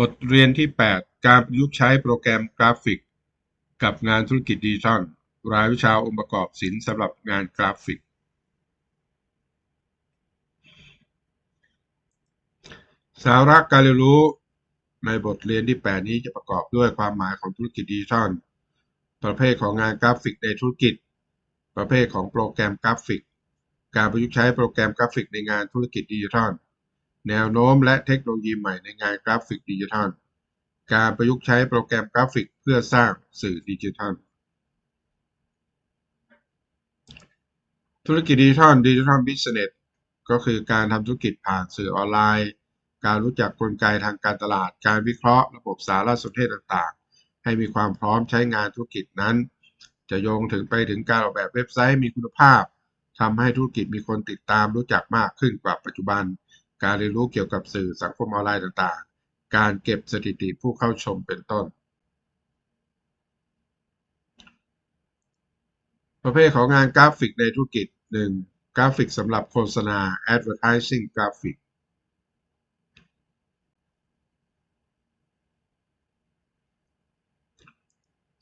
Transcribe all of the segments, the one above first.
บทเรียนที่ 8 การประยุกต์ใช้โปรแกรมกราฟิก กับงานธุรกิจดิจิทัล รายวิชาองค์ประกอบศิลป์สำหรับงานกราฟิก สาระการเรียนรู้ในบทเรียนที่ 8 นี้จะประกอบด้วยความหมายของธุรกิจดิจิทัล ประเภทของงานกราฟิกในธุรกิจ ประเภทของโปรแกรมกราฟิก การประยุกต์ใช้โปรแกรมกราฟิกในงานธุรกิจดิจิทัล แนวโน้มและเทคโนโลยีใหม่ในงานกราฟิกดิจิทัล การประยุกต์ใช้โปรแกรมกราฟิกเพื่อสร้างสื่อดิจิทัล ธุรกิจดิจิทัลดิจิทัลบิสเนสก็คือการทำธุรกิจผ่านสื่อออนไลน์ การรู้จักกลไกทางการตลาด การวิเคราะห์ระบบสารสนเทศต่างๆ ให้มีความพร้อมใช้งานธุรกิจนั้น จะโยงถึงไปถึงการออกแบบเว็บไซต์มีคุณภาพทำให้ธุรกิจมีคนติดตามรู้จักมากขึ้นกว่าปัจจุบัน การเรียนรู้เกี่ยวกับสื่อสังคมออนไลน์ต่างๆ การเก็บสถิติผู้เข้าชมเป็นต้น ประเภทของงานกราฟิกในธุรกิจ 1. กราฟิกสำหรับโฆษณา advertising graphic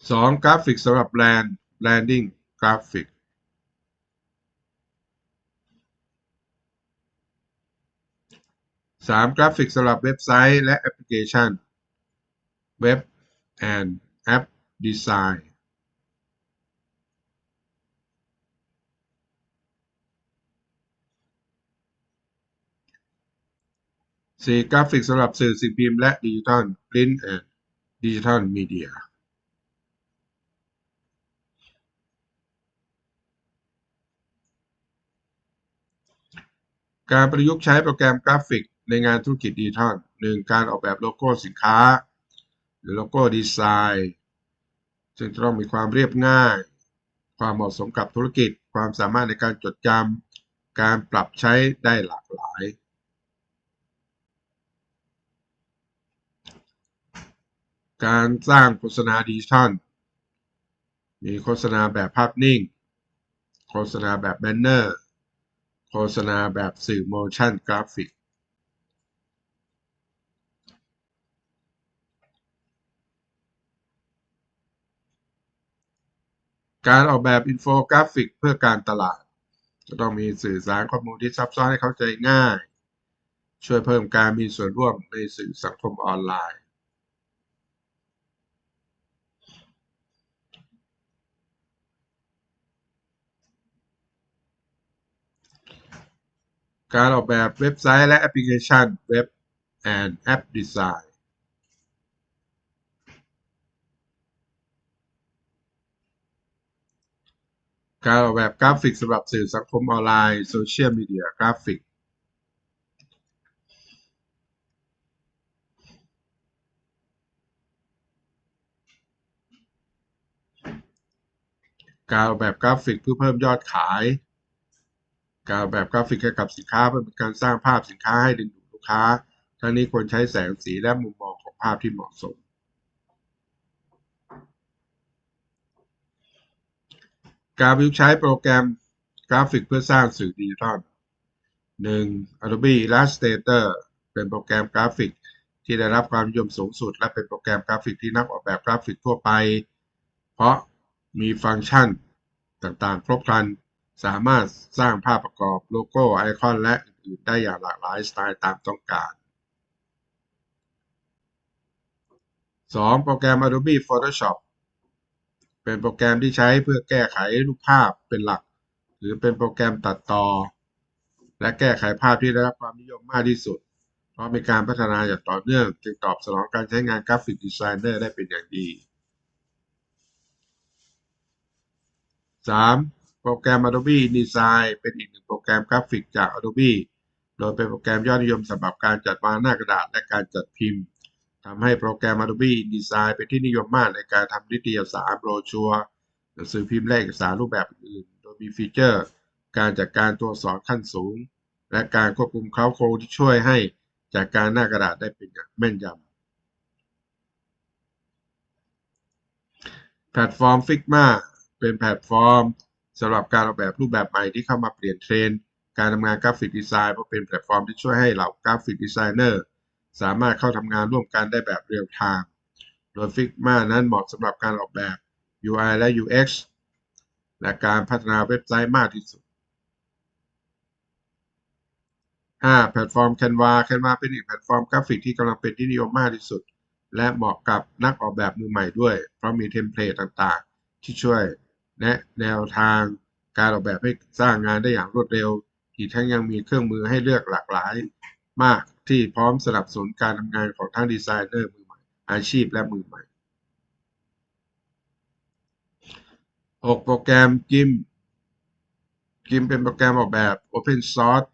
2. กราฟิกสำหรับแบรนด์ branding graphic 3. กราฟิกสำหรับเว็บไซต์และแอปพลิเคชัน Web and App Design 4. กราฟิกสำหรับสื่อสิ่งพิมพ์และดิจิทัล Print and Digital Media การประยุกต์ใช้โปรแกรมกราฟิก ในงานธุรกิจดิจิทัล 1. การออกแบบโลโก้สินค้า หรือโลโก้ดีไซน์ซึ่งต้องมีความเรียบง่าย ความเหมาะสมกับธุรกิจ ความสามารถในการจดจำการปรับใช้ได้หลากหลาย การสร้างโฆษณาดิจิทัล มีโฆษณาแบบภาพนิ่ง โฆษณาแบบแบนเนอร์ โฆษณาแบบสื่อโมชั่นกราฟิก การออกแบบอินโฟกราฟิกเพื่อการตลาด จะต้องมีสื่อสารข้อมูลที่ซับซ้อนให้เข้าใจง่าย ช่วยเพิ่มการมีส่วนร่วมในสื่อสังคมออนไลน์การออกแบบเว็บไซต์และแอปพลิเคชัน Web and App Design การออกแบบกราฟิกสำหรับสื่อสังคมออนไลน์โซเชียลมีเดียกราฟิกการออกแบบกราฟิกเพื่อเพิ่มยอดขาย การออกแบบกราฟิกเกี่ยวกับสินค้าเพื่อเป็นการสร้างภาพสินค้าให้ดึงดูดลูกค้า ทั้งนี้ควรใช้แสงสีและมุมมองของภาพที่เหมาะสม การประยุกใช้โปรแกรมกราฟิกเพื่อสร้างสื่อดิจิทัล 1. Adobe Illustrator เป็นโปรแกรมกราฟิกที่ได้รับความนิยมสูงสุด และเป็นโปรแกรมกราฟิกที่นักออกแบบกราฟิกทั่วไป เพราะมีฟังก์ชันต่างๆ ครบครัน สามารถสร้างภาพประกอบโลโก้ไอคอนและอื่นๆ ได้อย่างหลากหลายสไตล์ตามต้องการ 2. โปรแกรม Adobe Photoshop เป็นโปรแกรมที่ใช้เพื่อแก้ไขรูปภาพเป็นหลัก หรือเป็นโปรแกรมตัดต่อ และแก้ไขภาพที่ได้รับความนิยมมากที่สุด เพราะมีการพัฒนาอย่างต่อเนื่องจึงตอบสนองการใช้งานกราฟิกดีไซเนอร์ได้เป็นอย่างดี 3. โปรแกรม Adobe InDesign เป็นอีกหนึ่งโปรแกรมกราฟิกจาก Adobe โดยเป็นโปรแกรมยอดนิยมสำหรับการจัดวางหน้ากระดาษและการจัดพิมพ์ ทำให้โปรแกรม Adobe InDesign เป็นที่นิยมมากในการทำนิตยสารโบรชัวร์หนังสือพิมพ์และเอกสารรูปแบบอื่น โดยมีฟีเจอร์ การจัดการตัวอักษรขั้นสูง และการควบคุมเค้าโครงที่ช่วยให้จัดการหน้ากระดาษได้เป็นอย่างแม่นยำแพลตฟอร์ม Figma เป็นแพลตฟอร์มสำหรับการออกแบบรูปแบบใหม่ที่เข้ามาเปลี่ยนเทรนด์การทำงานกราฟิกดีไซน์เพราะเป็นแพลตฟอร์มที่ช่วยให้เหล่ากราฟิกดีไซเนอร์ สามารถเข้าทำงานร่วมกันได้แบบเรียลไทม์โดย Figma นั้นเหมาะสำหรับการออกแบบ UI และ UX และการพัฒนาเว็บไซต์มากที่สุด 5. แพลตฟอร์ม Canva Canva เป็นอีกแพลตฟอร์มกราฟิกที่กำลังเป็นที่นิยมมากที่สุด และเหมาะกับนักออกแบบมือใหม่ด้วย เพราะมีเทมเพลตต่างๆ ที่ช่วยแนะแนวทางการออกแบบให้สร้างงานได้อย่างรวดเร็ว อีกทั้งยังมีเครื่องมือให้เลือกหลากหลายมาก ที่พร้อมสนับสนุนการทำงานของทั้งดีไซเนอร์มือใหม่ อาชีพและมือใหม่ 6. โปรแกรม GIMP GIMP เป็นโปรแกรมออกแบบ Open Source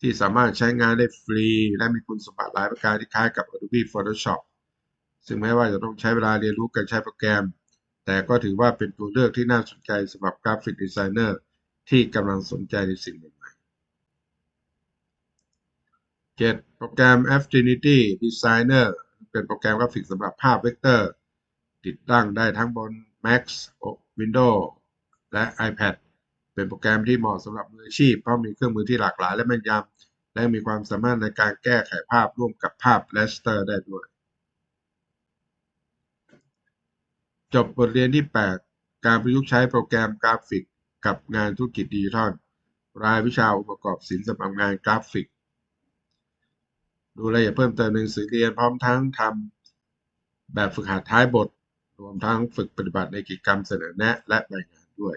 ที่สามารถใช้งานได้ฟรี และมีคุณสมบัติหลายประการที่คล้ายกับ Adobe Photoshop ซึ่งแม้ว่าจะต้องใช้เวลาเรียนรู้การใช้โปรแกรม แต่ก็ถือว่าเป็นตัวเลือกที่น่าสนใจสำหรับกราฟิกดีไซเนอร์ที่กำลังสนใจในสิ่งใหม่ๆ 7. โปรแกรม Affinity Designer เป็นโปรแกรมกราฟิกสำหรับภาพเวกเตอร์ ติดตั้งได้ทั้งบน Mac Windows และ iPad เป็นโปรแกรมที่เหมาะสำหรับมืออาชีพ เพราะมีเครื่องมือที่หลากหลายและแม่นยำและมีความสามารถในการแก้ไขภาพร่วมกับภาพ raster ได้ด้วย จบบทเรียนที่ 8 การประยุกต์ใช้โปรแกรมกราฟิกกับงานธุรกิจดิจิทัลรายวิชาองค์ประกอบศิลป์สำหรับงานกราฟิก ดูรายละเอียดเพิ่มเติมในหนังสือเรียนพร้อมทั้งทำแบบฝึกหัดท้ายบท รวมทั้งฝึกปฏิบัติในกิจกรรมเสนอแนะและรายงานด้วย